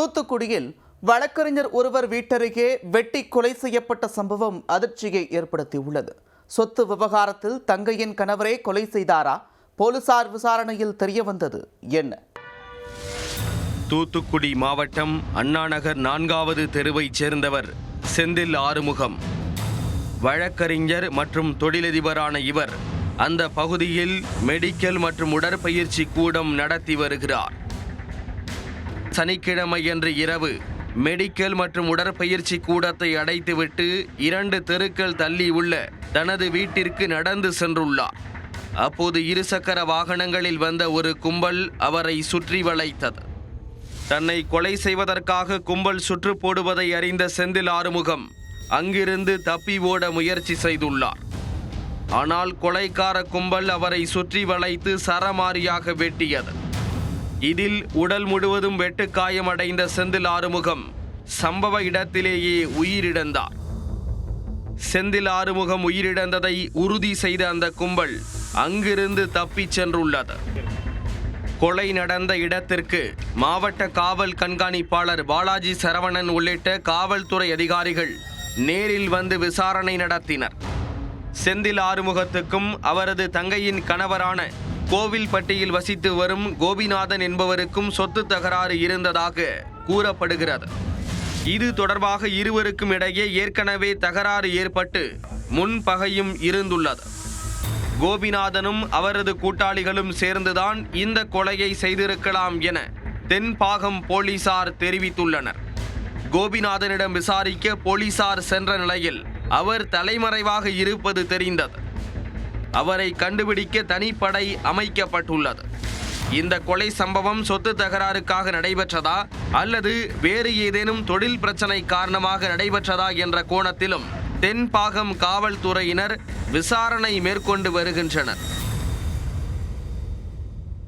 தூத்துக்குடியில் வழக்கறிஞர் ஒருவர் வீட்டருகே வெட்டி கொலை செய்யப்பட்ட சம்பவம் அதிர்ச்சியை ஏற்படுத்தியுள்ளது. சொத்து விவகாரத்தில் தங்கையின் கணவரே கொலை செய்தாரா? போலீசார் விசாரணையில் தெரியவந்தது என்ன? தூத்துக்குடி மாவட்டம் அண்ணாநகர் நான்காவது தெருவைச் சேர்ந்தவர் செந்தில் ஆறுமுகம். வழக்கறிஞர் மற்றும் தொழிலதிபரான இவர் அந்த பகுதியில் மெடிக்கல் மற்றும் உடற்பயிற்சி கூடம் நடத்தி வருகிறார். சனிக்கிழமையன்று இரவு மெடிக்கல் மற்றும் உடற்பயிற்சி கூடத்தை அடைத்துவிட்டு இரண்டு தெருக்கள் தள்ளி உள்ள தனது வீட்டிற்கு நடந்து சென்றுள்ளார். அப்போது இருசக்கர வாகனங்களில் வந்த ஒரு கும்பல் அவரை சுற்றி வளைத்தது. தன்னை கொலை செய்வதற்காக கும்பல் சுற்று போடுவதை அறிந்த செந்தில் ஆறுமுகம் அங்கிருந்து தப்பி ஓட முயற்சி செய்துள்ளார். ஆனால் கொலைக்கார கும்பல் அவரை சுற்றி வளைத்து சரமாரியாக வெட்டியது. இதில் உடல் முழுவதும் வெட்டுக்காயமடைந்த செந்தில் ஆறுமுகம் சம்பவ இடத்திலேயே உயிரிழந்தார். செந்தில் ஆறுமுகம் உயிரிழந்ததை உறுதி செய்த அந்த கும்பல் அங்கிருந்து தப்பிச் சென்றுள்ளது. கொலை நடந்த இடத்திற்கு மாவட்ட காவல் கண்காணிப்பாளர் பாலாஜி சரவணன் உள்ளிட்ட காவல்துறை அதிகாரிகள் நேரில் வந்து விசாரணை நடத்தினர். செந்தில் ஆறுமுகத்துக்கும் அவரது தங்கையின் கணவரான கோவில்பட்டியில் வசித்து வரும் கோபிநாதன் என்பவருக்கும் சொத்து தகராறு இருந்ததாக கூறப்படுகிறது. இது தொடர்பாக இருவருக்கும் இடையே ஏற்கனவே தகராறு ஏற்பட்டு முன்பகையும் இருந்துள்ளது. கோபிநாதனும் அவரது கூட்டாளிகளும் சேர்ந்துதான் இந்த கொலையை செய்திருக்கலாம் என தென்பாகம் போலீசார் தெரிவித்துள்ளனர். கோபிநாதனிடம் விசாரிக்க போலீசார் சென்ற நிலையில் அவர் தலைமறைவாக இருப்பது தெரிந்தது. அவரை கண்டுபிடிக்க தனிப்படை அமைக்கப்பட்டுள்ளது. இந்த கொலை சம்பவம் சொத்து தகராறுக்காக நடைபெற்றதா அல்லது வேறு ஏதேனும் தொழில் பிரச்சனை காரணமாக நடைபெற்றதா என்ற கோணத்திலும் தென்பாகம் காவல்துறையினர் விசாரணை மேற்கொண்டு வருகின்றனர்.